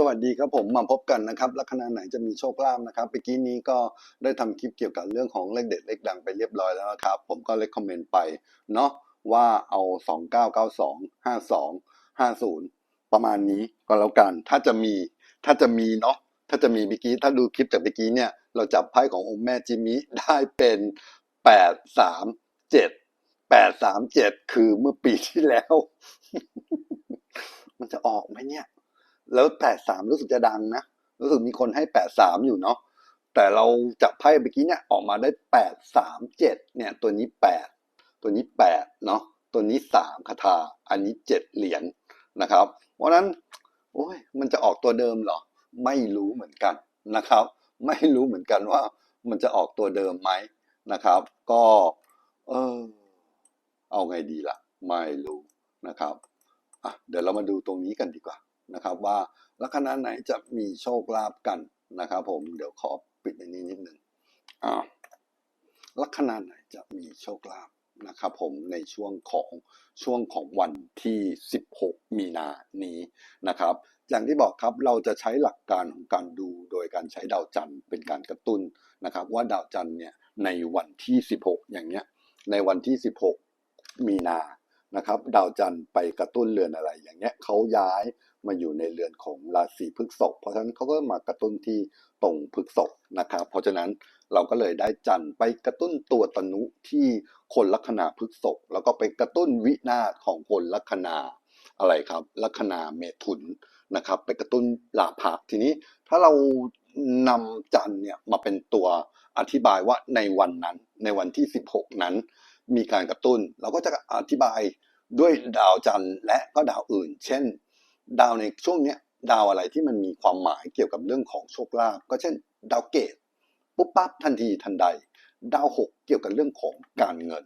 สวัสดีครับผมมาพบกันนะครับลัคนาไหนจะมีโชคลาภนะครับเมื่อกี้นี้ก็ได้ทำคลิปเกี่ยวกับเรื่องของเลขเด็ดเลขดังไปเรียบร้อยแล้วนะครับ ผมก็เลคคอมเมนต์ไปเนาะว่าเอา 2 9 9 2 5 2 5 0 ประมาณนี้ก็แล้วกัน ถ้าจะมีถ้าจะมีเนาะถ้าจะมีเมื่อกี้ถ้าดูคลิปจากเมื่อกี้เนี่ย เราจับไพ่ขององค์แม่จิมิได้เป็น 8 3 7 8 3 7 คือเมื่อปีที่แล้ว มันจะออกไหมเนี่ย แล้วแปดสามรู้สึกจะดังนะ รู้สึกมีคนให้แปดสามอยู่เนาะแต่เราจับไพ่เมื่อกี้เนี่ยออกมาได้แปดสามเจ็ดเนี่ยตัวนี้แปดตัวนี้แปดเนาะตัวนี้สามคาถาอันนี้เจ็ดเหรียญนะครับ เพราะนั้นโอ้ยมันจะออกตัวเดิมเหรอ ไม่รู้เหมือนกันนะครับ ไม่รู้เหมือนกันว่ามันจะออกตัวเดิมไหมนะครับ ก็ เออเอาไงดีล่ะ ไม่รู้นะครับอะเดี๋ยวเรามาดูตรงนี้กันดีกว่า นะครับ ว่าลัคนาไหนจะมีโชคลาภกันนะครับ ผมเดี๋ยวขอปิดในนี้นิดหนึ่งอ่าลัคนาไหนจะมีโชคลาภนะครับผมในช่วงของช่วงของวันที่ 16 มีนานี้นะครับ อย่างที่บอกครับเราจะใช้หลักการของการดูโดยการใช้ดาวจันทร์เป็นการกระตุ้นนะครับ ว่าดาวจันทร์เนี่ยในวันที่ 16 อย่างเงี้ยในวันที่ 16 มีนานะครับ ดาวจันทร์ไปกระตุ้นเรือนอะไรอย่างเงี้ยเขาย้าย มาอยู่ในเรือนของราศีพฤษภเพราะฉะนั้นเขาก็มากระตุ้นที่ตรงพฤษภนะครับ เพราะฉะนั้นเราก็เลยได้จันทร์ไปกระตุ้นตัวตนุที่คนลัคนาพฤษภแล้วก็ไปกระตุ้นวินาศของคนลัคนาอะไรครับ ลัคนาเมถุนนะครับ ไปกระตุ้นลาภะทีนี้ถ้าเรานำจันทร์เนี่ยมาเป็นตัวอธิบายว่าในวันนั้น ในวันที่ 16 นั้น มีการกระตุ้น เราก็จะอธิบายด้วยดาวจันทร์และก็ดาวอื่น เช่น ดาวในช่วงเนี้ยดาวอะไรที่มันมีความหมายเกี่ยวกับเรื่องของโชคลาภก็เช่น ดาวเกตปุ๊บปั๊บทันทีทันใด ดาวหกเกี่ยวกับเรื่องของการเงิน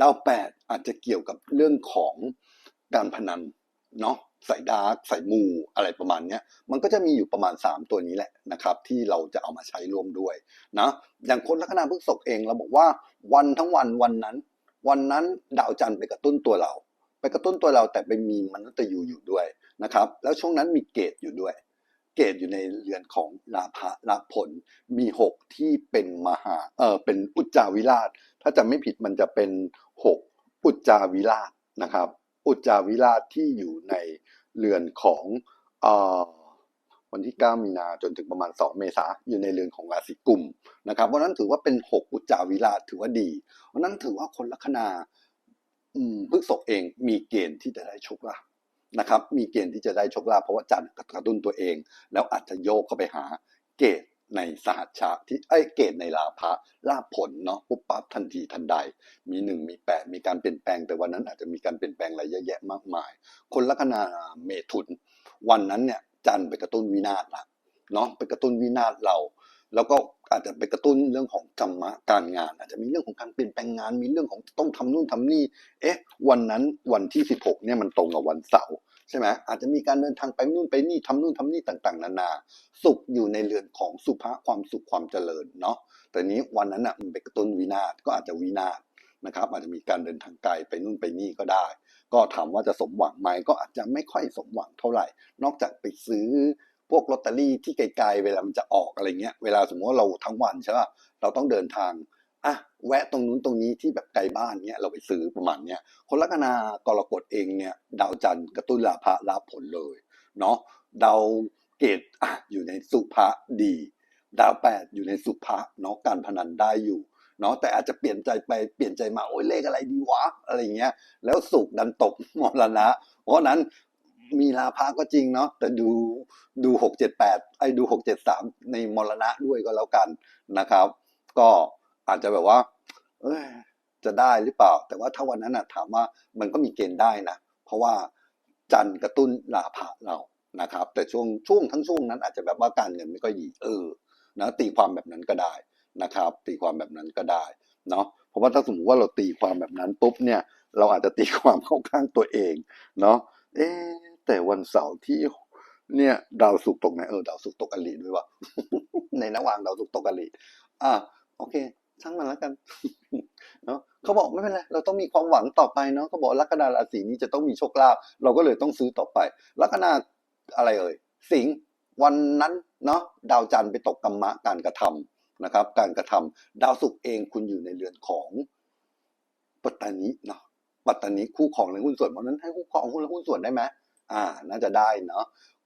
ดาวแปดอาจจะเกี่ยวกับเรื่องของการพนันเนาะสายดาร์กสายมูอะไรประมาณเนี้ยมันก็จะมีอยู่ประมาณ 3 ตัวนี้แหละนะครับ ที่เราจะเอามาใช้ร่วมด้วยนะอย่างคนลัคนาพฤษภเองเราบอกว่าวันทั้งวันวันนั้น วันนั้นดาวจันทร์ไปกระตุ้นตัวเรา ไปกระตุ้นตัวเราแต่ไปมีมนุษย์ยูอยู่ด้วย นะครับ แล้วช่วงนั้นมีเกตอยู่ด้วย เกตอยู่ในเรือนของลาภะลาผลมีหกที่เป็นมหาเออเป็นอุจจาวิราช ถ้าจะไม่ผิดมันจะเป็นหกอุจจาวิราชนะครับ อุจจาวิราชที่อยู่ในเรือนของเอ่อวันที่ 9 มีนาจนถึงประมาณ 2 เมษาอยู่ในเรือนของราศีกุมนะครับเพราะนั้นถือว่าเป็น 6 อุจจาวิราชถือว่าดีเพราะนั้นถือว่าคนลัคนาพฤษภเองมีเกณฑ์ที่จะได้โชคลาภ นะครับมีเกณฑ์ที่จะได้โชคลาภเพราะว่าจันทร์กระตุ้นตัวเอง แล้วอาจจะโยกเข้าไปหาเกณฑ์ในสหัชชาที่ไอ้เกณฑ์ในลาภะลาภผลเนาะปุ๊บปั๊บทันทีทันใด มีหนึ่งมีแปดมีการเปลี่ยนแปลงแต่วันนั้นอาจจะมีการเปลี่ยนแปลงอะไรเยอะแยะมากมาย คนลัคนาเมถุน วันนั้นเนี่ยจันทร์ไปกระตุ้นวินาศละเนาะไปกระตุ้นวินาศเรา แล้วก็อาจจะไปกระตุ้นเรื่องของกรรมะการงาน อาจจะมีเรื่องของการเปลี่ยนแปลงงาน มีเรื่องของต้องทำนู่นทำนี่ เอ๊ะ วันนั้นวันที่ 16เนี่ยมันตรงกับวันเสาร์ใช่ไหมอาจจะมีการเดินทางไปนู่นไปนี่ทำนู่นทำนี่ต่างๆ นานา สุขอยู่ในเรือนของสุภาความสุขความเจริญเนาะแต่นี้วันนั้นอะมันไปกระตุ้นวินาศก็อาจจะวินาศนะครับ อาจจะมีการเดินทางไกลไปนู่นไปนี่ก็ได้ ก็ถามว่าจะสมหวังไหมก็อาจจะไม่ค่อยสมหวังเท่าไหร่ นอกจากไปซื้อ พวกลอตเตอรี่ที่ไกลๆเวลามันจะออกอะไรเงี้ยเวลาสมมติว่าเราทั้งวันใช่ป่ะเราต้องเดินทางอะแวะตรงนู้นตรงนี้ที่แบบไกลบ้านเนี้ยเราไปซื้อประมาณเนี้ยคนลัคนากรกฎเองเนี่ยดาวจันทร์กระตุ้นลาภะลาภผลเลยเนาะดาวเกตอะอยู่ในสุภะดี ดาวแปดอยู่ในสุภะเนาะการพนันได้อยู่เนาะแต่อาจจะเปลี่ยนใจไปเปลี่ยนใจมาโอ้ยเลขอะไรดีวะอะไรเงี้ยแล้วสุกดันตกมรณะ เพราะนั้น มีลาภะก็จริงเนาะแต่ดูดูหกเจ็ดแปดไอ้ดูหกเจ็ดสามในมรณะด้วยก็แล้วกันนะครับ ก็อาจจะแบบว่า เอ้ยจะได้หรือเปล่า แต่ว่าถ้าวันนั้นนะถามว่ามันก็มีเกณฑ์ได้นะ เพราะว่าจันกระตุ้นลาภะเรานะครับ แต่ช่วงช่วงทั้งช่วงนั้นอาจจะแบบว่าการเงินไม่ค่อยดีเออนะตีความแบบนั้นก็ได้นะครับ ตีความแบบนั้นก็ได้เนาะเพราะว่าถ้าสมมติว่าเราตีความแบบนั้นปุ๊บเนี่ย เราอาจจะตีความเข้าข้างตัวเอง เนาะเอ๊ แต่วันเสาร์ที่เนี่ยดาวศุกตกไหนเออดาวศุกตกอลีด้วยวะในระหว่างดาวศุกตกอลีอะโอเคช่างมันแล้วกันเนาะเขาบอกไม่เป็นไรเราต้องมีความหวังต่อไปเนาะเขาบอกลัคนาราศีนี้จะต้องมีโชคลาภเราก็เลยต้องซื้อต่อไปลัคนาอะไรเอ่ยสิงวันนั้นเนาะดาวจันทร์ไปตกกรรมะการกระทำนะครับ การกระทำดาวศุกร์เองคุณอยู่ในเรือนของปัตตานีเนาะปัตตานีคู่ของในหุ้นส่วนเพราะฉะนั้นให้คู่ของหุ้นและหุ้นส่วนได้ไหม อ่า น่าจะได้เนาะ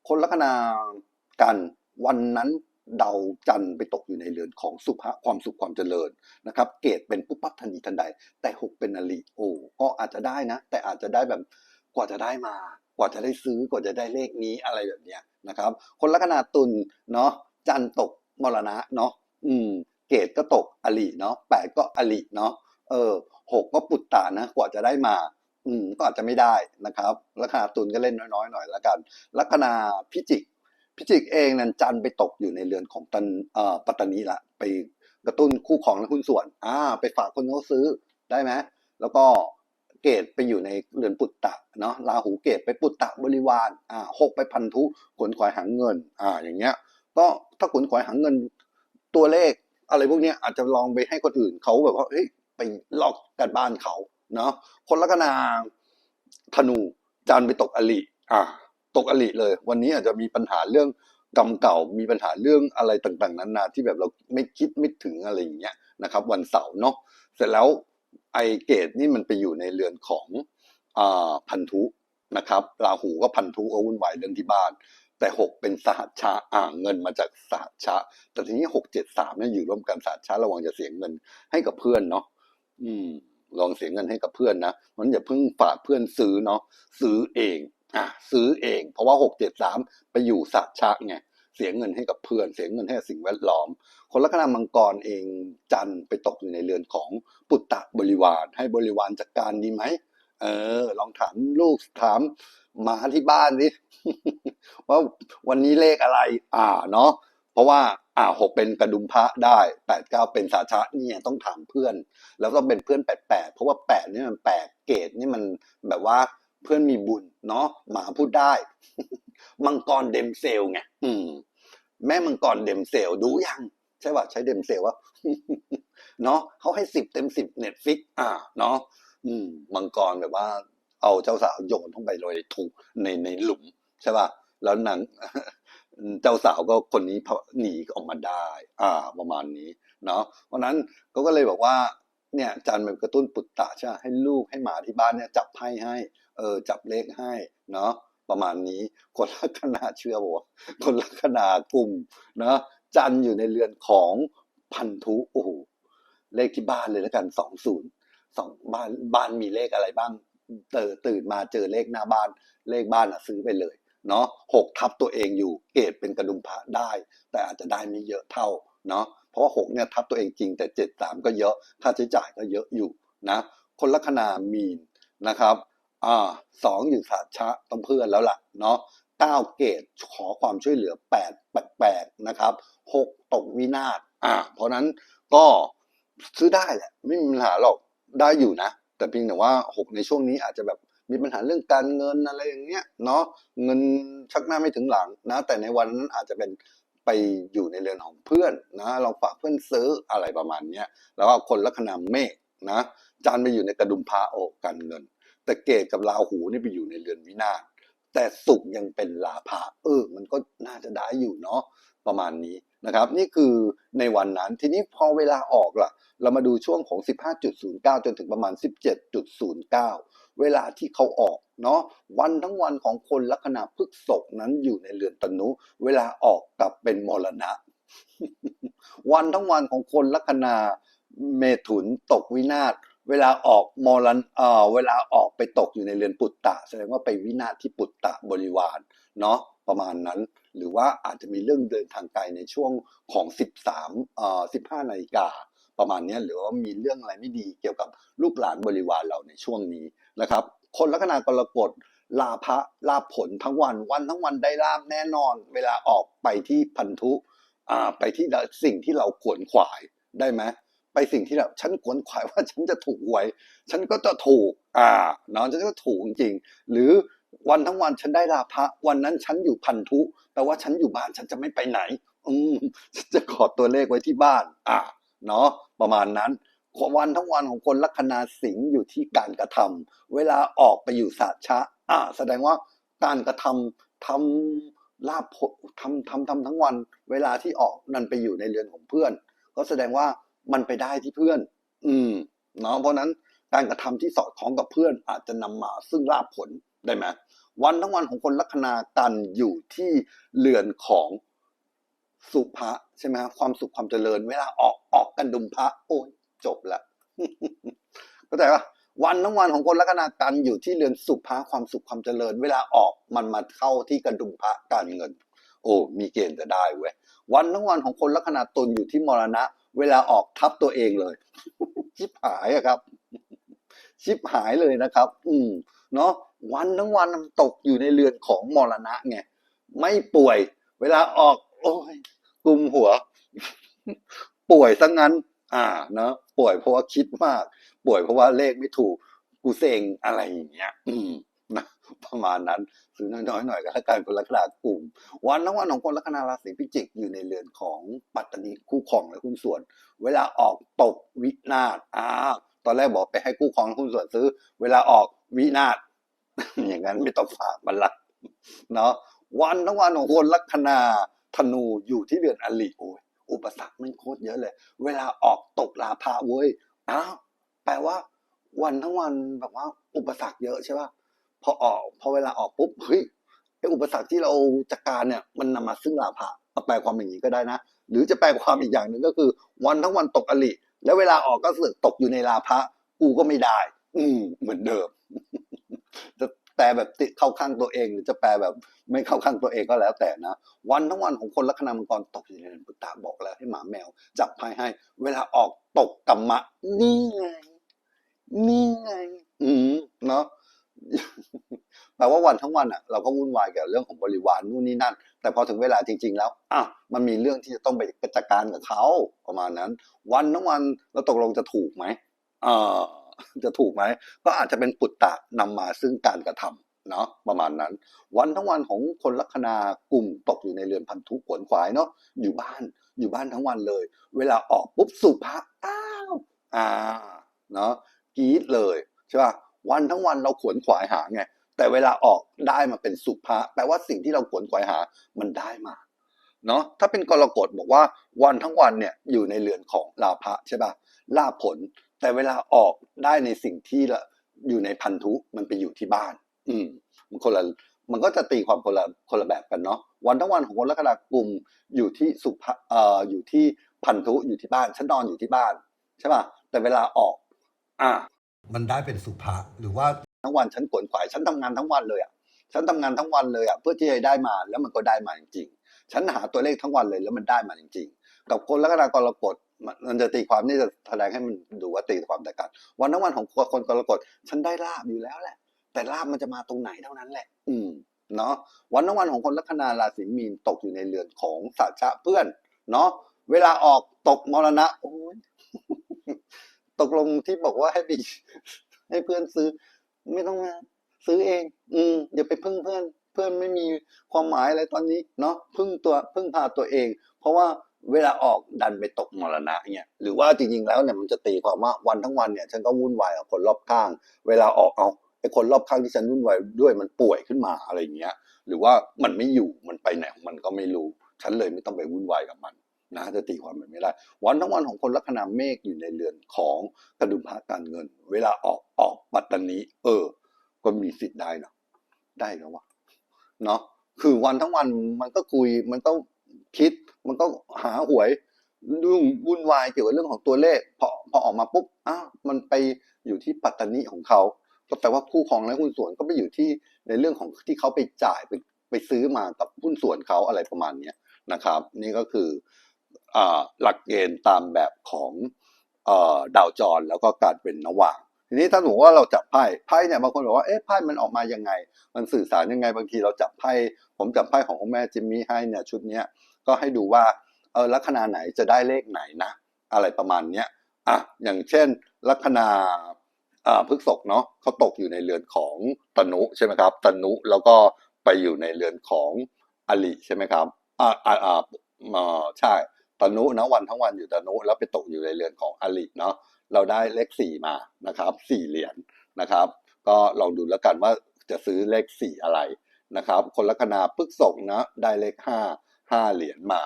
คนลัคนากันวันนั้นดาวจันทร์ไปตกอยู่ในเรือนของสุภะความสุขความเจริญนะครับ เกตเป็นปุ๊บปั๊บทันทีทันใด แต่หกเป็นอลิโอก็อาจจะได้นะ แต่อาจจะได้แบบกว่าจะได้มา กว่าจะได้ซื้อกว่าจะได้เลขนี้อะไรแบบเนี้ยนะครับ คนลัคนาตุลเนาะจันตกมรณะเนาะอืม เกตก็ตกอลิเนาะแปดก็อลิเนาะเออหกก็ปุตตานะ กว่าจะได้มา อืมก็อาจจะไม่ได้นะครับลัคนาตุลก็เล่นน้อยๆหน่อยละกันลัคนาพิจิก พิจิกเองนั้นจันไปตกอยู่ในเรือนของตันเอ่อปัตตานีละไปกระตุ้นคู่ของและหุ้นส่วนอ่าไปฝากคนเขาซื้อได้ไหมแล้วก็เกตไปอยู่ในเรือนปุตตะเนาะราหูเกตไปปุตตะบริวารอ่าหกไปพันธุขนขวายหางเงินอ่าอย่างเงี้ยก็ถ้าขนขวายหางเงินตัวเลขอะไรพวกนี้อาจจะลองไปให้คนอื่นเขาแบบว่าเฮ้ยไปลอกกันบ้านเขา เนาะคนลัคนาธนูจันไปตกอลิอ่าตกอลิเลย วันนี้อาจจะมีปัญหาเรื่องกรรมเก่ามีปัญหาเรื่องอะไรต่างๆนานาที่แบบเราไม่คิดไม่ถึงอะไรอย่างเงี้ยนะครับ วันเสาร์เนาะเสร็จแล้วไอเกตนี่มันไปอยู่ในเรือนของอ่าพันธุนะครับราหูก็พันธุก็วุ่นวายเรื่องที่บ้าน แต่หกเป็นสหัชชาอ่างเงินมาจากสหัชชาแต่ทีนี้หกเจ็ดสามเนี่ยอยู่ร่วมกันสหัชชาระวังจะเสียเงินให้กับเพื่อนเนาะอืม ลองเสียเงินให้กับเพื่อนนะมันอย่าเพิ่งฝากเพื่อนซื้อเนาะซื้อเองอะซื้อเอง เพราะว่าหกเจ็ดสามไปอยู่สัตว์ชะไงเสียเงินให้กับเพื่อน เสียเงินให้สิ่งแวดล้อม คนลัคนามังกรเองจันไปตกอยู่ในเรือนของปุตตะบริวาร ให้บริวารจัดการดีไหมเออ ลองถามลูกถามหมาที่บ้านดิว่าวันนี้เลขอะไร อ่าเนาะ เพราะว่าอ่าหกเป็นกระดุมพระได้แปดเก้าเป็นสาชะเนี่ยต้องถามเพื่อน แล้วก็เป็นเพื่อนแปดแปดเพราะว่าแปดนี่มันแปดเกตนี่มันแบบว่าเพื่อนมีบุญเนาะหมาพูดได้ มังกรเดมเซลไงอืม แม่มังกรเดมเซลดูยังใช่ป่ะใช้เดมเซลวะเนาะเขาให้สิบเต็มสิบเน็ตฟิกอ่า เนาะอืมมังกรแบบว่า เอาเจ้าสาวโยนลงไปเลยถูกในในหลุมใช่ป่ะแล้วนาง เจ้าสาวก็คนนี้หนีออกมาได้ อ่า ประมาณนี้ เนาะเพราะนั้นเขาก็เลยบอกว่า เนี่ยจันทร์มันกระตุ้นปุตตะใช่ไหมให้ลูกให้หมาที่บ้านเนี่ยจับไพ่ให้ เออ จับเลขให้ เนาะ ประมาณนี้ คนลัคนาเชื่อบอกว่าคนลัคนากลุ่ม เนาะ จันอยู่ในเรือนของพันธุ โอ้โห เลขที่บ้านเลยแล้วกันสองศูนย์สองบ้าน บ้านมีเลขอะไรบ้าง เตื่นมาเจอเลขหน้าบ้าน เลขบ้านอะซื้อไปเลย เนาะหกทับตัวเองอยู่เกรดเป็นกระดุมพระได้ แต่อาจจะได้ไม่เยอะเท่าเนาะเพราะว่าหกเนี่ยทับตัวเองจริงแต่เจ็ดสามก็เยอะค่าใช้จ่ายก็เยอะอยู่นะคนลัคนามีนนะครับอ่าสองอยู่สาชะต้องเพื่อนแล้วล่ะเนาะเก้าเกตขอความช่วยเหลือแปดแปลกๆนะครับหกตกวินาศอ่าเพราะนั้นก็ซื้อได้แหละไม่มีปัญหาหรอกได้อยู่นะ แต่เพียงแต่ว่าหกในช่วงนี้อาจจะแบบ มีปัญหาเรื่องการเงินอะไรอย่างเงี้ยเนาะเงินชักหน้าไม่ถึงหลังนะ แต่ในวันนั้นอาจจะเป็นไปอยู่ในเรือนของเพื่อนนะเราฝากเพื่อนซื้ออะไรประมาณเนี้ยแล้วก็คนลัคนาเมฆนะจันไปอยู่ในกระดุมพระโอการเงิน แต่เกตกับราหูนี่ไปอยู่ในเรือนวินาศแต่สุขยังเป็นลาภะเออ มันก็น่าจะได้อยู่เนาะประมาณนี้นะครับ นี่คือในวันนั้นทีนี้พอเวลาออกล่ะ เรามาดูช่วงของ 15.09 จนถึงประมาณ 17.09 เวลาที่เขาออกเนาะวันทั้งวันของคนลัคนาพฤกษกนั้นอยู่ในเรือนตนุ เวลาออกกลับเป็นมรณะ วันทั้งวันของคนลัคนาเมถุนตกวินาศเวลาออกมรณเอ่อเวลาออกไปตกอยู่ในเรือนปุตตะ แสดงว่าไปวินาศที่ปุตตะบริวารเนาะประมาณนั้น หรือว่าอาจจะมีเรื่องเดินทางไกลในช่วงของ 13เอ่อ15นาฬิกาประมาณนี้หรือว่ามีเรื่องอะไรไม่ดีเกี่ยวกับลูกหลานบริวารเราในช่วงนี้ นะครับ คนลัคนากรกฎลาภะลาผลทั้งวัน วันทั้งวันได้ลาบแน่นอน เวลาออกไปที่พันธุอ่าไปที่สิ่งที่เราขวนขวายได้ไหมไปสิ่งที่เราฉันขวนขวายว่าฉันจะถูกหวย ฉันก็จะถูก อ่าเนาะฉันก็ถูกจริง หรือวันทั้งวันฉันได้ลาภะวันนั้นฉันอยู่พันธุแปลว่าฉันอยู่บ้านฉันจะไม่ไปไหน อืมฉันจะขอตัวเลขไว้ที่บ้าน อ่าเนาะประมาณนั้น วันทั้งวันของคนลัคนาสิงห์อยู่ที่การกระทำเวลาออกไปอยู่ศาสชะอ่าแสดงว่าการกระทำทำลาบผลทำทำทำทั้งวัน เวลาที่ออกนันไปอยู่ในเรือนของเพื่อน ก็แสดงว่ามันไปได้ที่เพื่อน อืมเนาะเพราะนั้นการกระทำที่สอดคล้องกับเพื่อน อาจจะนำมาซึ่งลาบผลได้ไหมวันทั้งวันของคนลัคนากันอยู่ที่เรือนของสุภะใช่ไหมครับความสุขความเจริญ เวลาออกออกกันดุมพระโอ้ย จบละเข้าใจปะวันทั้งวันของคนลัคนากันอยู่ที่เรือนสุภะความสุขความเจริญ เวลาออกมันมาเข้าที่กระดุมพระการเงิน โอ้มีเกณฑ์จะได้เว้ยวันทั้งวันของคนลัคนาตุลอยู่ที่มรณะ เวลาออกทับตัวเองเลย ชิบหายอะครับ ชิบหายเลยนะครับ อืมเนาะวันทั้งวันมันตกอยู่ในเรือนของมรณะไงไม่ป่วย เวลาออก โอ้ยกลุ่มหัว ป่วยซะงั้น อ่าเนาะป่วยเพราะว่าคิดมาก ป่วยเพราะว่าเลขไม่ถูกกูเซ็งอะไรอย่างเงี้ย อืมนะประมาณนั้นซื้อน้อยๆหน่อยก็แล้วกันคนลัคนากลุ่ม วันทั้งวันของคนลัคนาราศีพิจิกอยู่ในเรือนของปัตตานีคู่ครองและหุ้นส่วน เวลาออกตกวินาศอ้าวตอนแรกบอกไปให้คู่ครองและหุ้นส่วนซื้อ เวลาออกวินาศอย่างนั้นไม่ต้องฝากมันละเนาะวันทั้งวันของคนลัคนาธนูอยู่ที่เรือนอลิโอ้ย อุปสรรคมันโคตรเยอะเลย เวลาออกตกลาภาเว้ยอ้าวแปลว่าวันทั้งวันแบบว่า อุปสรรคเยอะใช่ป่ะพอออก พอเวลาออกปุ๊บเฮ้ยไออุปสรรคที่เราจัดการเนี่ย มันนำมาซึ่งลาภะเอาแปลความอย่างนี้ก็ได้นะหรือจะแปลความอีกอย่างหนึ่งก็คือ วันทั้งวันตกอลิแล้วเวลาออกก็เสือกตกอยู่ในลาภะกูก็ไม่ได้ อืมเหมือนเดิมจะ แปลแบบติดเข้าข้างตัวเอง หรือจะแปลแบบไม่เข้าข้างตัวเองก็แล้วแต่นะ วันทั้งวันของคนลัคนามังกรตกอยู่ในเรือนปุตตะบอกแล้วให้หมาแมว จับไพ่ให้ เวลาออกตกกรรมะ นี่ไง นี่ไง อืมเนาะแปลว่าวันทั้งวันอะเราก็วุ่นวายกับเรื่องของบริวารนู่นนี่นั่น แต่พอถึงเวลาจริง ๆ แล้วอะมันมีเรื่องที่จะต้องไปจัดการกับเขาประมาณนั้น วันทั้งวันเราตกลงจะถูกไหมเอ่อ จะถูกไหม ก็อาจจะเป็นปุตตะนำมาซึ่งการกระทำเนาะประมาณนั้น วันทั้งวันของคนลัคนากลุ่มตกอยู่ในเรือนพันธุขวนขวายเนาะอยู่บ้านอยู่บ้านทั้งวันเลย เวลาออกปุ๊บสุภาอ้าวอ่าเนาะกรีดเลยใช่ป่ะวันทั้งวันเราขวนขวายหาไงแต่เวลาออกได้มาเป็นสุภาแปลว่าสิ่งที่เราขวนขวายหามันได้มาเนาะถ้าเป็นกรกฎบอกว่าวันทั้งวันเนี่ยอยู่ในเรือนของลาภะใช่ป่ะลาผล แต่เวลาออกได้ในสิ่งที่ละอยู่ในพันธุมันไปอยู่ที่บ้าน อืมมันคนละมันก็จะตีความคนละคนละแบบกันเนาะวันทั้งวันของคนลัคนากลุ่มอยู่ที่สุภเอ่ออยู่ที่พันธุอยู่ที่บ้านฉันนอนอยู่ที่บ้านใช่ป่ะแต่เวลาออก อะมันได้เป็นสุภะหรือว่าทั้งวันฉันขวนขวายฉันทำงานทั้งวันเลยอะฉันทำงานทั้งวันเลยอะเพื่อที่จะได้มาแล้วมันก็ได้มาจริงๆฉันหาตัวเลขทั้งวันเลยแล้วมันได้มาจริงๆกับคนลัคนากรกฎ มันจะตีความนี่จะแสดงให้มันดูว่าตีความแตกต่างวันทั้งวันของคนกรกฎฉันได้ลาบอยู่แล้วแหละ แต่ลาบมันจะมาตรงไหนเท่านั้นแหละ อืมเนาะวันทั้งวันของคนลัคนาราศีมีนตกอยู่ในเรือนของสัจจะเพื่อน เนาะเวลาออกตกมรณะโอ้ยตกลงที่บอกว่าให้ไปให้เพื่อนซื้อ ไม่ต้องมาซื้อเอง อืมอย่าไปพึ่งเพื่อน เพื่อนไม่มีความหมายอะไรตอนนี้ เนาะพึ่งตัวพึ่งพาตัวเอง เพราะว่า เวลาออกดันไปตกมรณะเนี่ยหรือว่าจริงๆแล้วเนี่ยมันจะตีความว่าวันทั้งวันเนี่ยฉันก็วุ่นวายกับคนรอบข้าง เวลาออกเอาไอ้คนรอบข้างที่ฉันวุ่นวายด้วยมันป่วยขึ้นมาอะไรอย่างเงี้ยหรือว่ามันไม่อยู่มันไปไหนของมันก็ไม่รู้ ฉันเลยไม่ต้องไปวุ่นวายกับมันนะจะตีความมันไม่ได้ วันทั้งวันของคนลัคนาเมฆอยู่ในเรือนของกระดุมพระการเงิน เวลาออกออกปัตตานีเออ ก็มีสิทธิ์ได้เนาะได้แล้ววะเนาะคือวันทั้งวันมันก็คุยมันก็ คิด มันก็หาหวยยุ่งวุ่นวายเกี่ยวกับเรื่องของตัวเลขพอพอออกมาปุ๊บอ้าวมันไปอยู่ที่ปัตตานีของเขา ก็แปลว่าคู่ครองและหุ้นส่วนก็ไปอยู่ที่ในเรื่องของที่เขาไปจ่ายไปไปซื้อมากับหุ้นส่วนเขาอะไรประมาณเนี้นะครับ นี่ก็คืออหลักเกณฑ์ตามแบบของอดาวจรแล้วก็การเป็นนว่างทีนี้ถ้าสมมติว่าเราจับไพ่ไพ่เนี่ยบางคนบอกว่าเอ๊ะไพ่มันออกมายังไง มันสื่อสารยังไงบางทีเราจับไพ่ผมจับไพ่ของคุณแม่จิมมี่ให้เนี่ยชุดเนี้ย ก็ให้ดูว่าเออลัคนาไหนจะได้เลขไหนนะ อะไรประมาณเนี้ยอะอย่างเช่น ลัคนาอ่าพฤกษภเนาะเขาตกอยู่ในเรือนของตนุใช่ไหมครับตนุแล้วก็ไปอยู่ในเรือนของอลิใช่ไหมครับอ่าอ่าอ่าอ่าใช่ตนุนะวันทั้งวันอยู่ตนุแล้วไปตกอยู่ในเรือนของอลิเนาะเราได้เลขสี่มานะครับสี่เหรียญนะครับ ก็ลองดูแล้วกันว่าจะซื้อเลขสี่อะไรนะครับ คนลัคนาพฤกษกนะได้เลขห้า ห้าเหรียญมา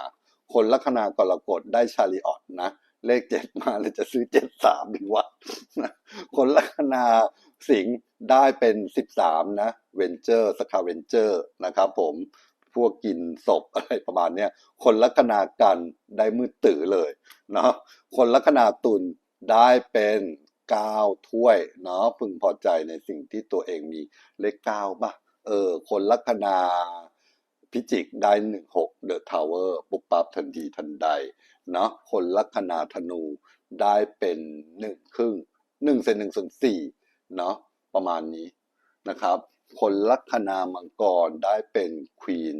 คนลัคนากรกฎได้ชาริออตนะ เลขเจ็ดมาเลยจะซื้อเจ็ดสามดีวะคนลัคนาสิงห์ได้เป็นสิบสามนะเวนเจอร์สคาเวนเจอร์นะครับผมพวกกินศพอะไรประมาณเนี้ยคนลัคนากันได้มืดตื่อเลยเนาะคนลัคนาตุลได้เป็นเก้าถ้วยเนาะพึงพอใจในสิ่งที่ตัวเองมีเลขเก้าป่ะเออคนลัคนา พิจิกได้หนึ่งหกเดอะทาวเวอร์ปุบปับทันทีทันใดเนาะคนลัคนาธนูได้เป็นหนึ่งครึ่งหนึ่งเซนหนึ่งส่วนสี่เนาะประมาณนี้นะครับ คนลัคนามังกรได้เป็นควีน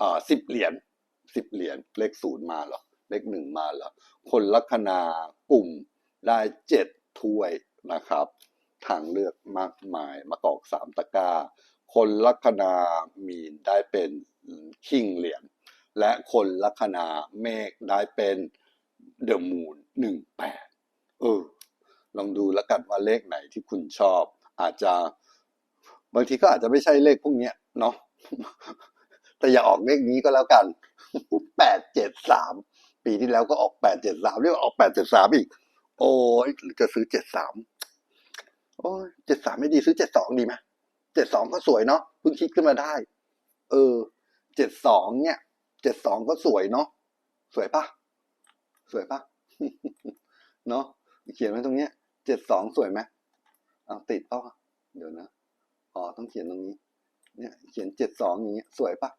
อ่าสิบเหรียญสิบเหรียญเลขศูนย์มาหรอเลขหนึ่งมาหรอคนลัคนากลุ่มได้เจ็ดถ้วยนะครับ ทางเลือกมากมาย มากอกสามตะกร้า คนลัคนามีนได้เป็นคิงเหรียญและคนลัคนาเมฆได้เป็นเดอะมูนหนึ่งแปดเออ ลองดูแล้วกันว่าเลขไหนที่คุณชอบ อาจจะบางทีก็อาจจะไม่ใช่เลขพวกเนี้ยเนาะแต่อย่าออกเลขนี้ก็แล้วกันแปดเจ็ดสามปีที่แล้วก็ออกแปดเจ็ดสามเรียกว่าออกแปดเจ็ดสามอีก โอ้ยหรือจะซื้อเจ็ดสามโอ้ยเจ็ดสามไม่ดีซื้อเจ็ดสองดีไหม เจ็ดสองก็สวยเนาะเพิ่งคิดขึ้นมาได้ เออเจ็ดสองเนี่ยเจ็ดสองก็สวยเนาะสวยปะสวยปะเนาะเขียนไว้ตรงเนี้ยเจ็ดสองสวยไหมเอาติดปล่าเดี๋ยวนะอ๋อต้องเขียนตรงนี้ เนี่ย เขียนเจ็ดสองอย่างเงี้ย สวยปะ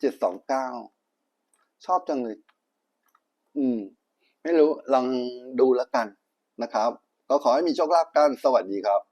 เจ็ดสองเก้าชอบจังเลย อืม ไม่รู้ลองดูแล้วกันนะครับ ก็ขอให้มีโชคลาภกันสวัสดีครับ